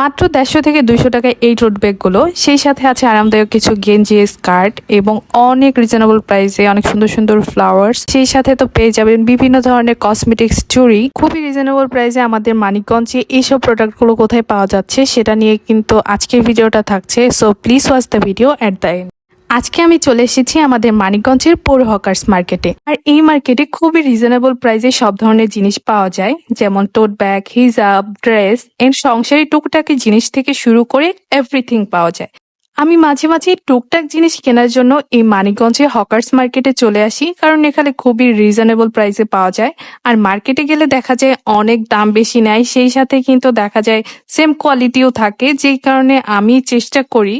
মাত্র দেড়শো থেকে দুইশো টাকায় এই টোট ব্যাগগুলো সেই সাথে আছে আরামদায়ক কিছু গেঞ্জি, স্কার্ট এবং অনেক রিজনেবল প্রাইসে অনেক সুন্দর সুন্দর ফ্লাওয়ার্স সেই সাথে তো পেয়ে যাবেন বিভিন্ন ধরনের কসমেটিক্স চুরি খুবই রিজনেবল প্রাইসে আমাদের মানিকগঞ্জে এইসব প্রোডাক্টগুলো কোথায় পাওয়া যাচ্ছে সেটা নিয়ে কিন্তু আজকের ভিডিওটা থাকছে। So please watch the video at the end আজকে আমি চলে এসেছি আমাদের মানিকগঞ্জের পৌর হকার্স মার্কেটে। আর এই মার্কেটে খুবই রিজনেবল প্রাইসে সব ধরনের জিনিস পাওয়া যায়, যেমন টোট ব্যাগ হিজাব ড্রেস এর সংসারী টুকটাকি জিনিস থেকে শুরু করে এভরিথিং পাওয়া যায়। আমি মাঝে মাঝে টুকটাক জিনিস কেনার জন্য এই মানিকগঞ্জে হকার্স মার্কেটে চলে আসি, কারণ এখানে খুবই রিজনেবল প্রাইসে পাওয়া যায়। আর মার্কেটে গেলে দেখা যায় অনেক দাম বেশি নেয়, সেই সাথে কিন্তু দেখা যায় সেম কোয়ালিটিও থাকে, যেই কারণে আমি চেষ্টা করি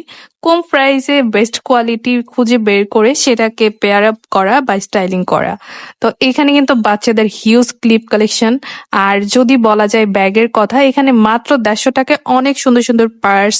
কম প্রাইসে বেস্ট কোয়ালিটি খুঁজে বের করে সেটাকে পেয়ার আপ করা বা স্টাইলিং করা? তো এখানে কিন্তু বাচ্চাদের হিউজ ক্লিপ কালেকশন। আর যদি বলা যায় ব্যাগের কথা, এখানে মাত্র দেড়শো টাকায় অনেক সুন্দর সুন্দর পার্স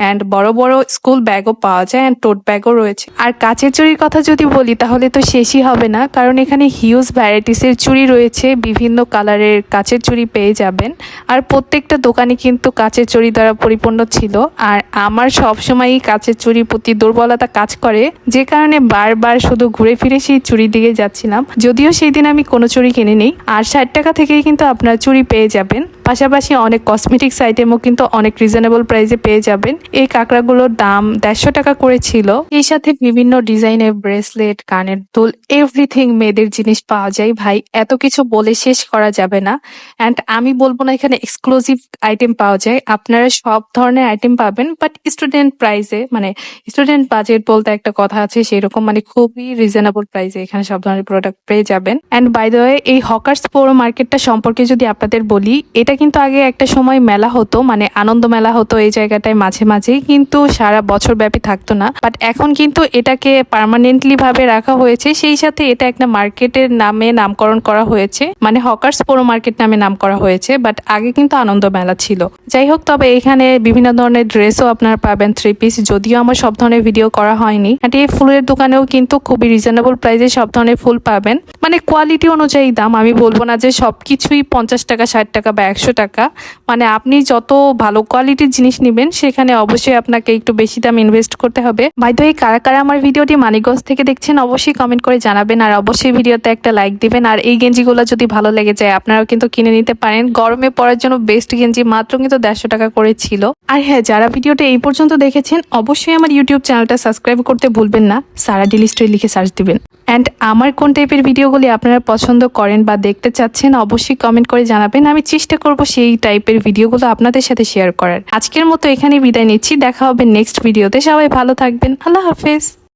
অ্যান্ড বড় বড় স্কুল ব্যাগও পাওয়া যায় অ্যান্ড টোট ব্যাগও রয়েছে। আর কাচের চুড়ির কথা যদি বলি, তাহলে তো শেষই হবে না, কারণ এখানে হিউজ ভ্যারাইটিসের চুড়ি রয়েছে, বিভিন্ন কালারের কাচের চুড়ি পেয়ে যাবেন। আর প্রত্যেকটা দোকানে কিন্তু কাচের চুড়ি দ্বারা পরিপূর্ণ ছিল। আর আমার সবসময়ই কাচের চুড়ির প্রতি দুর্বলতা কাজ করে, যে কারণে বারবার শুধু ঘুরে ফিরে সেই চুড়ির দিকে যাচ্ছিলাম। যদিও সেই দিন আমি কোনো চুরি কিনে নেই, আর ষাট টাকা থেকেই কিন্তু আপনার চুড়ি পেয়ে যাবেন। পাশাপাশি অনেক কসমেটিক্স আইটেমও কিন্তু অনেক রিজনেবল প্রাইসে পেয়ে যাবেন। এই কাঁকড়াগুলোর দাম দেড়শো টাকা করে ছিল। এই সাথে বিভিন্ন ডিজাইনের ব্রেসলেট কানের দুল এভরিথিং মেয়েদের জিনিস পাওয়া যায়। ভাই, এত কিছু বলে শেষ করা যাবে না। অ্যান্ড আমি বলব না এখানে এক্সক্লুসিভ আইটেম পাওয়া যায়। আপনারা সব ধরনের আইটেম পাবেন বাট স্টুডেন্ট প্রাইসে মানে স্টুডেন্ট বাজেট বলতে একটা কথা আছে, সেরকম মানে খুবই রিজনেবল প্রাইসে এখানে সব ধরনের প্রোডাক্ট পেয়ে যাবেন। অ্যান্ড বাই দ্য ওয়ে এই হকার্স পৌর মার্কেটটা সম্পর্কে যদি আপনাদের বলি, এটা কিন্তু আগে একটা সময় মেলা হতো মানে আনন্দ মেলা হতো এই জায়গাটায় মাঝে মাঝেই, কিন্তু সারা বছর ব্যাপী থাকতো না। বাট এখন কিন্তু এটাকে পার্মানেন্টলি ভাবে রাখা হয়েছে, সেই সাথে এটা একটা মার্কেটের নামে নামকরণ করা হয়েছে মানে হকার্স পৌর মার্কেট নামে নাম করা হয়েছে বাট আগে কিন্তু আনন্দ মেলা ছিল। যাই হোক, তবে এখানে বিভিন্ন ধরনের ড্রেসও আপনারা পাবেন থ্রি পিস যদিও আমার সব ধরনের ভিডিও করা হয়নি। and এই ফুলের দোকানেও কিন্তু খুবই রিজনেবল প্রাইসে সব ধরনের ফুল পাবেন। মানে কোয়ালিটি অনুযায়ী দাম, আমি বলব না যে সব কিছুই পঞ্চাশ টাকা, ষাট টাকা বা একশো টাকা। মানে আপনি যত ভালো কোয়ালিটির জিনিস নেবেন, সেখানে অবশ্যই আপনাকে একটু বেশি দাম ইনভেস্ট করতে হবে। বাইদ এই কারা কারা আমার ভিডিওটি মানিকগঞ্জ থেকে দেখছেন, অবশ্যই কমেন্ট করে জানাবেন। আর অবশ্যই ভিডিওতে একটা লাইক দিবেন। আর এই গেঞ্জিগুলো যদি ভালো লেগে যায়, আপনারাও কিন্তু কিনে নিতে পারেন। গরমে পরার জন্য বেস্ট গেঞ্জি মাত্র কিন্তু দেড়শো টাকা করে ছিল। আর হ্যাঁ যারা ভিডিওটা এই পর্যন্ত দেখেছেন, অবশ্যই আমার ইউটিউব চ্যানেলটা সাবস্ক্রাইব করতে ভুলবেন না। সারা ডিলিস্ট্রি লিখে সার্চ দিবেন। অ্যান্ড আমার কোন টাইপের ভিডিওগুলি আপনারা পছন্দ করেন বা দেখতে চাচ্ছেন, অবশ্যই কমেন্ট করে জানাবেন। আমি চেষ্টা করব সেই টাইপের ভিডিওগুলো আপনাদের সাথে শেয়ার করার। আজকের মতো এখানে বিদায় নিচ্ছি। দেখা হবে নেক্সট ভিডিওতে সবাই ভালো থাকবেন। আল্লাহ হাফেজ।